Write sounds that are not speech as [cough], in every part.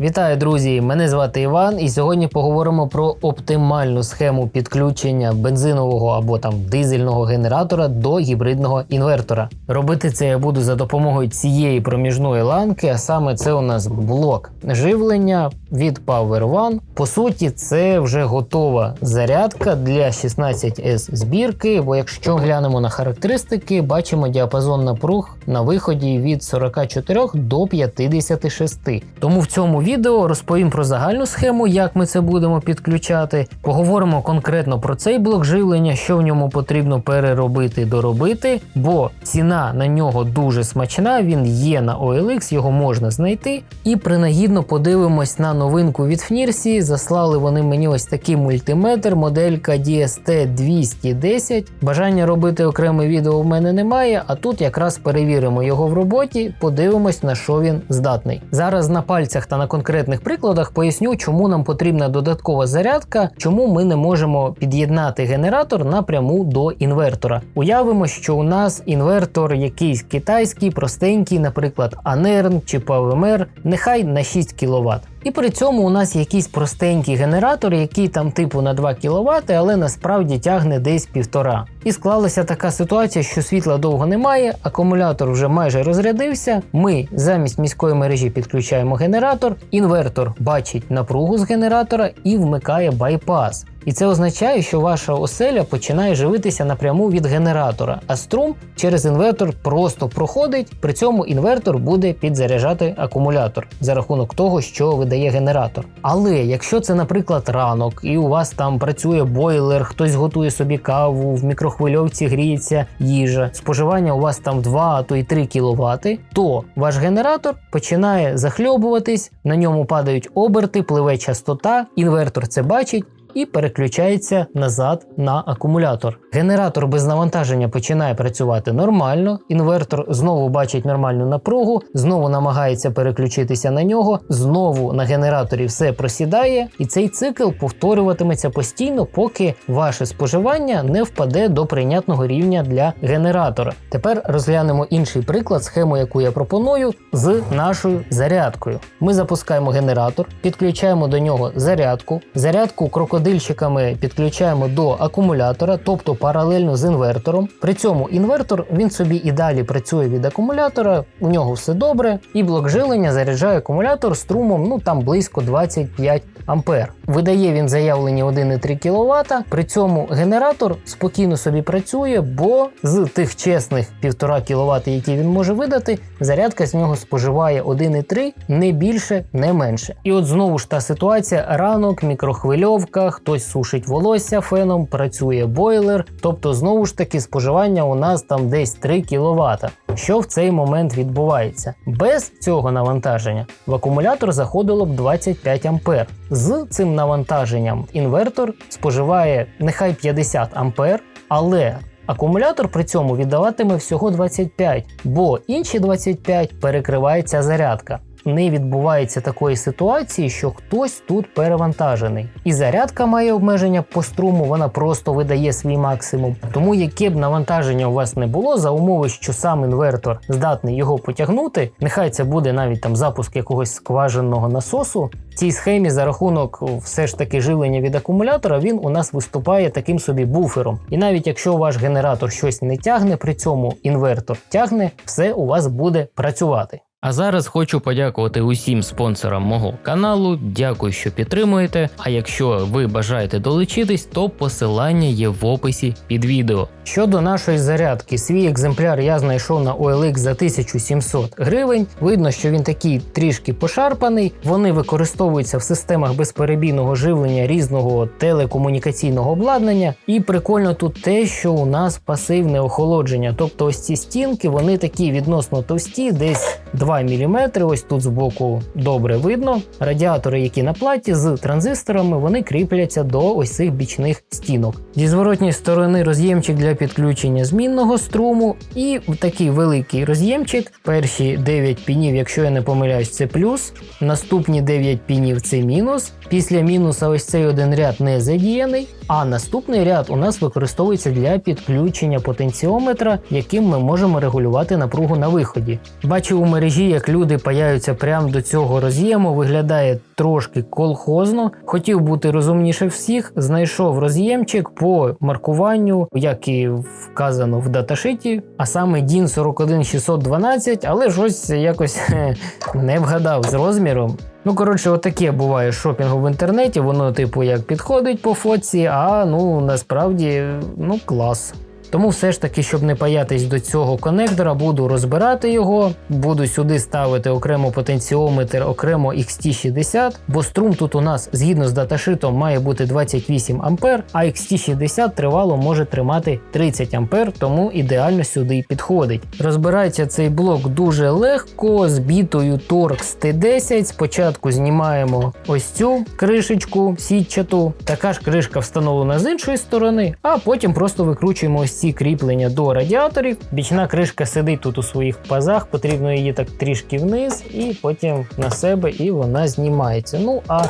Вітаю, друзі! Мене звати Іван, і сьогодні поговоримо про оптимальну схему підключення бензинового або там дизельного генератора до гібридного інвертора. Робити це я буду за допомогою цієї проміжної ланки, а саме це у нас блок живлення від Power One. По суті, це вже готова зарядка для 16S збірки. Бо якщо глянемо на характеристики, бачимо діапазон напруг на виході від 44 до 56. Тому в цьому відео розповім про загальну схему, як ми це будемо підключати. Поговоримо конкретно про цей блок живлення, що в ньому потрібно переробити, доробити, бо ціна на нього дуже смачна. Він є на OLX, його можна знайти. І принагідно подивимось на новинку від Фнірсі. Заслали вони мені ось такий мультиметр, моделька DST 210. Бажання робити окреме відео в мене немає, а тут якраз перевіримо його в роботі, подивимось на що він здатний. Зараз на пальцях та на конкретних прикладах поясню, чому нам потрібна додаткова зарядка, чому ми не можемо під'єднати генератор напряму до інвертора. Уявимо, що у нас інвертор якийсь китайський, простенький, наприклад, Анерн чи ПВМР, нехай на 6 кВт. І при цьому у нас якийсь простенький генератор, який там типу на 2 кВт, але насправді тягне десь півтора. І склалася така ситуація, що світла довго немає, акумулятор вже майже розрядився. Ми замість міської мережі підключаємо генератор, інвертор бачить напругу з генератора і вмикає байпас. І це означає, що ваша оселя починає живитися напряму від генератора, а струм через інвертор просто проходить. При цьому інвертор буде підзаряджати акумулятор за рахунок того, що видає генератор. Але якщо це, наприклад, ранок, і у вас там працює бойлер, хтось готує собі каву, в мікрохвильовці гріється їжа, споживання у вас там 2, а то й 3 кВт, то ваш генератор починає захльобуватись, на ньому падають оберти, пливе частота, інвертор це бачить і переключається назад на акумулятор. Генератор без навантаження починає працювати нормально. Інвертор знову бачить нормальну напругу, знову намагається переключитися на нього, знову на генераторі все просідає, і цей цикл повторюватиметься постійно, поки ваше споживання не впаде до прийнятного рівня для генератора. Тепер розглянемо інший приклад, схему, яку я пропоную, з нашою зарядкою. Ми запускаємо генератор, підключаємо до нього зарядку, зарядку крокодил крокодильчиками підключаємо до акумулятора, тобто паралельно з інвертором. При цьому інвертор він собі і далі працює від акумулятора, у нього все добре, і блок жилення заряджає акумулятор струмом ну там близько 25 ампер. Видає він заявлені 1,3 кВт. При цьому генератор спокійно собі працює, бо з тих чесних 1,5 кВт, які він може видати, зарядка з нього споживає 1,3 не більше, не менше. І от знову ж та ситуація: ранок, мікрохвильовка, хтось сушить волосся феном, працює бойлер. Тобто, знову ж таки, споживання у нас там десь 3 кВт. Що в цей момент відбувається? Без цього навантаження в акумулятор заходило б 25 А. З цим навантаженням інвертор споживає нехай 50 А, але акумулятор при цьому віддаватиме всього 25, бо інші 25 перекривається зарядка не відбувається такої ситуації, що хтось тут перевантажений. І зарядка має обмеження по струму, вона просто видає свій максимум. Тому яке б навантаження у вас не було, за умови, що сам інвертор здатний його потягнути, нехай це буде навіть там запуск якогось скважинного насосу. В цій схемі за рахунок все ж таки живлення від акумулятора, він у нас виступає таким собі буфером. І навіть якщо ваш генератор щось не тягне, при цьому інвертор тягне, все у вас буде працювати. А зараз хочу подякувати усім спонсорам мого каналу. Дякую, що підтримуєте. А якщо ви бажаєте долучитись, то посилання є в описі під відео. Щодо нашої зарядки, свій екземпляр я знайшов на OLX за 1700 гривень. Видно, що він такий трішки пошарпаний. Вони використовуються в системах безперебійного живлення різного телекомунікаційного обладнання. І прикольно тут те, що у нас пасивне охолодження. Тобто ось ці стінки, вони такі відносно товсті, десь 2 2 мм. Ось тут збоку добре видно. Радіатори, які на платі з транзисторами, вони кріпляться до ось цих бічних стінок. Зі зворотньої сторони роз'ємчик для підключення змінного струму, і такий великий роз'ємчик. Перші 9 пінів, якщо я не помиляюсь, це плюс. Наступні 9 пінів це мінус. Після мінуса ось цей один ряд не задіяний. А наступний ряд у нас використовується для підключення потенціометра, яким ми можемо регулювати напругу на виході. Бачу, у мережі, як люди паяються прямо до цього роз'єму, виглядає трошки колхозно. Хотів бути розумніше всіх, знайшов роз'ємчик по маркуванню, як і вказано в даташиті, а саме DIN 41612, але ж ось якось [laughs] не вгадав з розміром. Ну, коротше, отаке буває шопінгу в інтернеті, воно, типу, як підходить по фоці, а ну насправді ну клас. Тому все ж таки, щоб не паятись до цього конектора, буду розбирати його, буду сюди ставити окремо потенціометр, окремо XT60, бо струм тут у нас згідно з даташитом має бути 28 А, а XT60 тривало може тримати 30 А, тому ідеально сюди підходить. Розбирається цей блок дуже легко, з бітою Torx T10. Спочатку знімаємо ось цю кришечку сітчату. Така ж кришка встановлена з іншої сторони, а потім просто викручуємо ось ці кріплення до радіаторів. Бічна кришка сидить тут у своїх пазах, потрібно її так трішки вниз, і потім на себе, і вона знімається. Ну а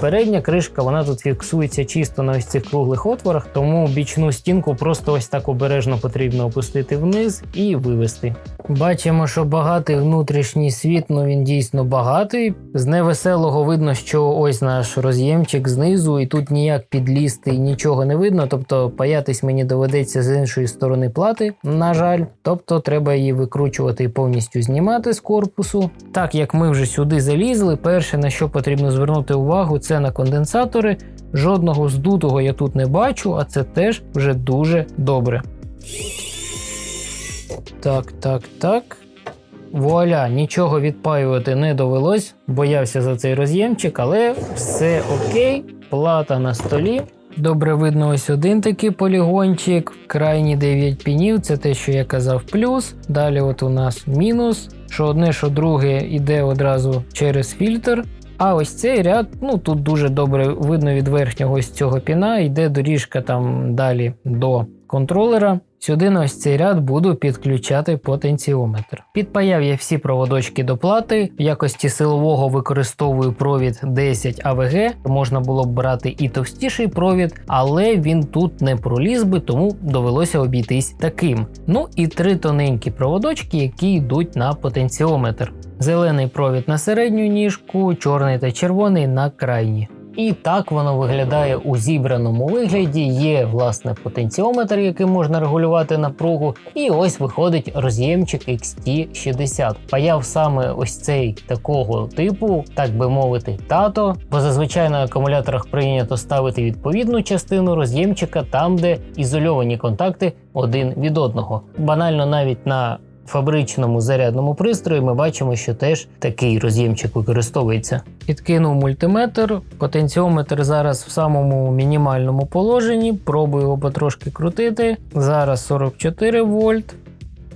Передня кришка вона тут фіксується чисто на ось цих круглих отворах, тому бічну стінку просто ось так обережно потрібно опустити вниз і вивести. Бачимо, що багатий внутрішній світ, ну він дійсно багатий. З невеселого видно, що ось наш роз'ємчик знизу, і тут ніяк підлізти нічого не видно. Тобто паятись мені доведеться з іншої сторони плати, на жаль. Тобто треба її викручувати і повністю знімати з корпусу. Так як ми вже сюди залізли, перше на що потрібно звернути увагу, це на конденсатори. Жодного здутого я тут не бачу, а це теж вже дуже добре. Так, так, так. Вуаля, нічого відпаювати не довелось, боявся за цей роз'ємчик, але все окей, плата на столі. Добре видно ось один такий полігончик, крайні 9 пінів, це те, що я казав, плюс. Далі от у нас мінус. Що одне, що друге йде одразу через фільтр. А ось цей ряд, ну тут дуже добре видно від верхнього ось цього піна, йде доріжка там далі до контролера. Сюди на ось цей ряд буду підключати потенціометр. Підпаяв я всі проводочки до плати. В якості силового використовую провід 10 АВГ. Можна було б брати і товстіший провід, але він тут не проліз би, тому довелося обійтись таким. Ну і три тоненькі проводочки, які йдуть на потенціометр. Зелений провід на середню ніжку, чорний та червоний на крайні. І так воно виглядає у зібраному вигляді. Є власне потенціометр, який можна регулювати напругу. І ось виходить роз'ємчик XT60. Паяв саме ось цей такого типу, так би мовити, тато. Бо зазвичай на акумуляторах прийнято ставити відповідну частину роз'ємчика там, де ізольовані контакти один від одного. Банально навіть на фабричному зарядному пристрої ми бачимо, що теж такий роз'ємчик використовується. Підкинув мультиметр, потенціометр зараз в самому мінімальному положенні. Пробую його потрошки крутити. Зараз 44 вольт.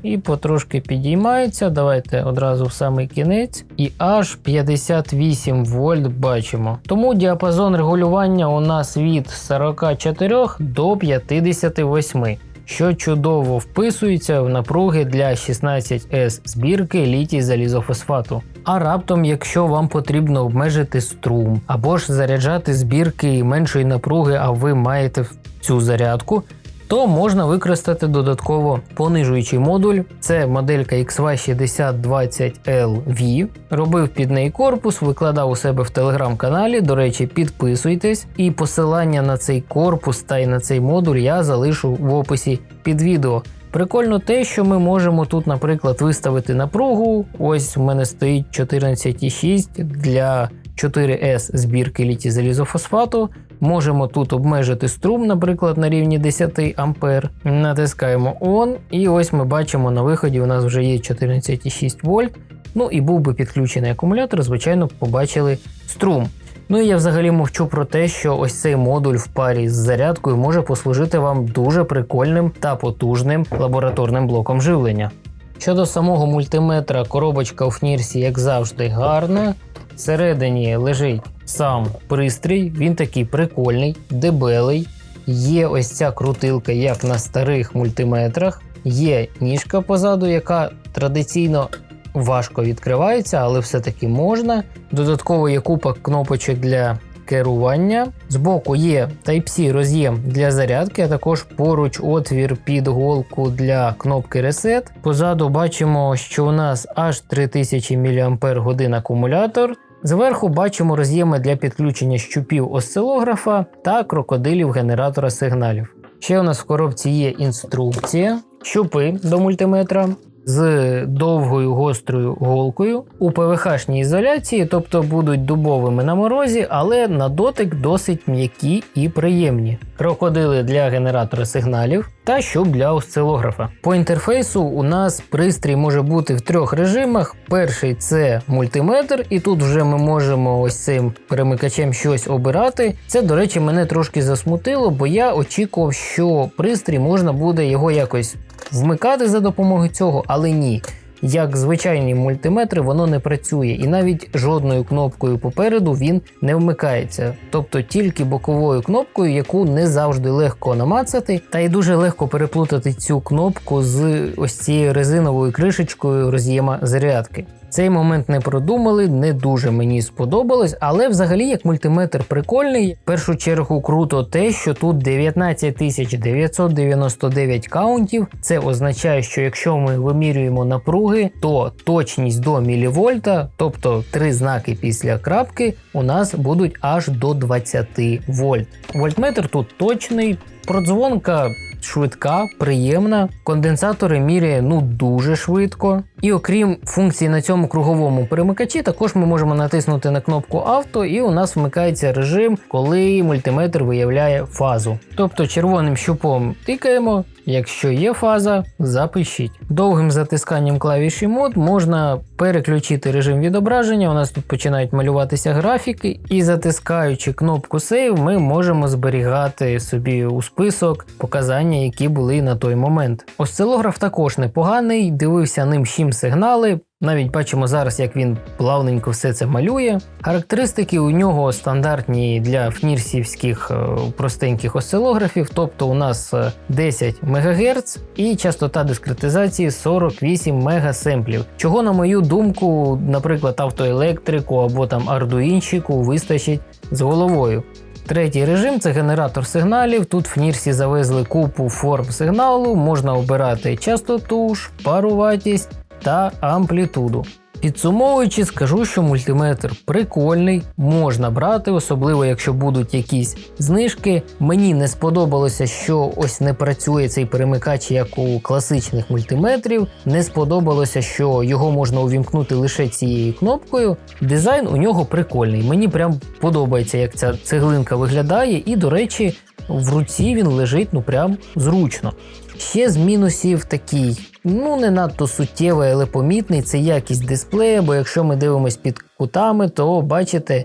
І потрошки підіймається. Давайте одразу в самий кінець. І аж 58 вольт бачимо. Тому діапазон регулювання у нас від 44 до 58 що чудово вписується в напруги для 16С збірки літій залізофосфату. А раптом, якщо вам потрібно обмежити струм або ж заряджати збірки меншої напруги, а ви маєте цю зарядку, то можна використати додатково понижуючий модуль. Це моделька XY6020LV. Робив під неї корпус, викладав у себе в телеграм-каналі. До речі, підписуйтесь, і посилання на цей корпус та й на цей модуль я залишу в описі під відео. Прикольно те, що ми можемо тут, наприклад, виставити напругу. Ось у мене стоїть 14,6 для 4С збірки літі залізофосфату. Можемо тут обмежити струм, наприклад, на рівні 10 А. Натискаємо ON, і ось ми бачимо на виході, у нас вже є 14,6 вольт. Ну і був би підключений акумулятор, звичайно, побачили струм. Ну і я взагалі мовчу про те, що ось цей модуль в парі з зарядкою може послужити вам дуже прикольним та потужним лабораторним блоком живлення. Щодо самого мультиметра, коробочка у Фнірсі, як завжди, гарна. Всередині лежить сам пристрій, він такий прикольний, дебелий. Є ось ця крутилка, як на старих мультиметрах. Є ніжка позаду, яка традиційно важко відкривається, але все-таки можна. Додатково є купа кнопочок для керування. Збоку є Type-C роз'єм для зарядки, а також поруч отвір під голку для кнопки Reset. Позаду бачимо, що у нас аж 3000 мАч акумулятор. Зверху бачимо роз'єми для підключення щупів осцилографа та крокодилів генератора сигналів. Ще у нас в коробці є інструкція, щупи до мультиметра з довгою гострою голкою у ПВХ-шній ізоляції, тобто будуть дубовими на морозі, але на дотик досить м'які і приємні. Крокодили для генератора сигналів та щуп для осцилографа. По інтерфейсу у нас пристрій може бути в трьох режимах. Перший це мультиметр, і тут вже ми можемо ось цим перемикачем щось обирати. Це, до речі, мене трошки засмутило, бо я очікував, що пристрій можна буде його якось вмикати за допомогою цього, але ні. Як звичайні мультиметри, воно не працює, і навіть жодною кнопкою попереду він не вмикається, тобто тільки боковою кнопкою, яку не завжди легко намацати, та й дуже легко переплутати цю кнопку з ось цією резиновою кришечкою роз'єма зарядки. Цей момент не продумали, не дуже мені сподобалось, але взагалі як мультиметр прикольний. В першу чергу круто те, що тут 19 999 каунтів. Це означає, що якщо ми вимірюємо напруги, то точність до мілівольта, тобто три знаки після крапки, у нас будуть аж до 20 вольт. Вольтметр тут точний, продзвонка швидка, приємна. Конденсатори міряє ну дуже швидко. І окрім функції на цьому круговому перемикачі, також ми можемо натиснути на кнопку авто, і у нас вмикається режим, коли мультиметр виявляє фазу. Тобто червоним щупом тикаємо. Якщо є фаза, запишіть. Довгим затисканням клавіші мод можна переключити режим відображення. У нас тут починають малюватися графіки, і затискаючи кнопку Save, ми можемо зберігати собі у список показання, які були на той момент. Осцилограф також непоганий, дивився ним 7 сигнали. Навіть бачимо зараз, як він плавненько все це малює. Характеристики у нього стандартні для фнірсівських е, простеньких осцилографів, тобто у нас 10 МГц і частота дискретизації 48 мегасемплів. Чого, на мою думку, наприклад, автоелектрику або там ардуїнчику вистачить з головою. Третій режим це генератор сигналів. Тут в Нірсі завезли купу форм сигналу, можна обирати частоту, шпаруватість та амплітуду. Підсумовуючи, скажу, що мультиметр прикольний, можна брати, особливо якщо будуть якісь знижки. Мені не сподобалося, що ось не працює цей перемикач, як у класичних мультиметрів. Не сподобалося, що його можна увімкнути лише цією кнопкою. Дизайн у нього прикольний. Мені прям подобається, як ця цеглинка виглядає, і, до речі, в руці він лежить ну прям зручно. Ще з мінусів такий, ну не надто суттєвий, але помітний це якість дисплея, бо якщо ми дивимося під кутами, то бачите,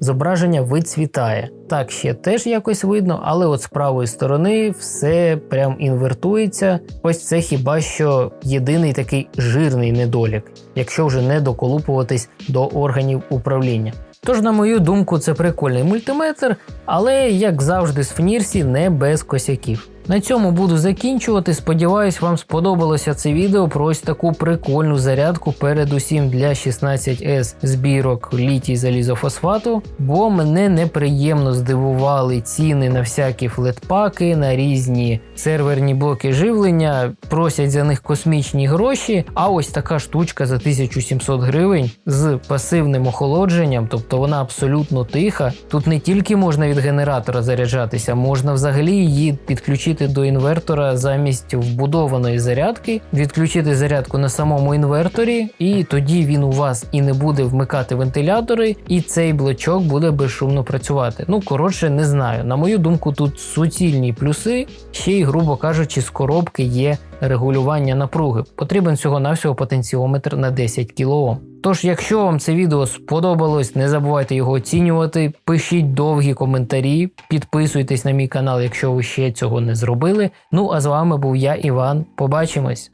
зображення вицвітає. Так, ще теж якось видно, але от з правої сторони все прям інвертується. Ось це хіба що єдиний такий жирний недолік, якщо вже не доколупуватись до органів управління. Тож, на мою думку, це прикольний мультиметр, але як завжди, з Фнірсі не без косяків. На цьому буду закінчувати. Сподіваюсь, вам сподобалося це відео про ось таку прикольну зарядку передусім для 16S збірок літій залізофосфату, бо мене неприємно здивували ціни на всякі флетпаки, на різні серверні блоки живлення, просять за них космічні гроші. А ось така штучка за 1700 гривень з пасивним охолодженням, тобто вона абсолютно тиха. Тут не тільки можна від генератора заряджатися, можна взагалі її підключити до інвертора замість вбудованої зарядки, відключити зарядку на самому інверторі, і тоді він у вас і не буде вмикати вентилятори, і цей блочок буде безшумно працювати. Ну, коротше, не знаю. На мою думку, тут суцільні плюси, ще й, грубо кажучи, з коробки є регулювання напруги. Потрібен всього-навсього потенціометр на 10 кОм. Тож, якщо вам це відео сподобалось, не забувайте його оцінювати, пишіть довгі коментарі, підписуйтесь на мій канал, якщо ви ще цього не зробили. Ну а з вами був я, Іван. Побачимось!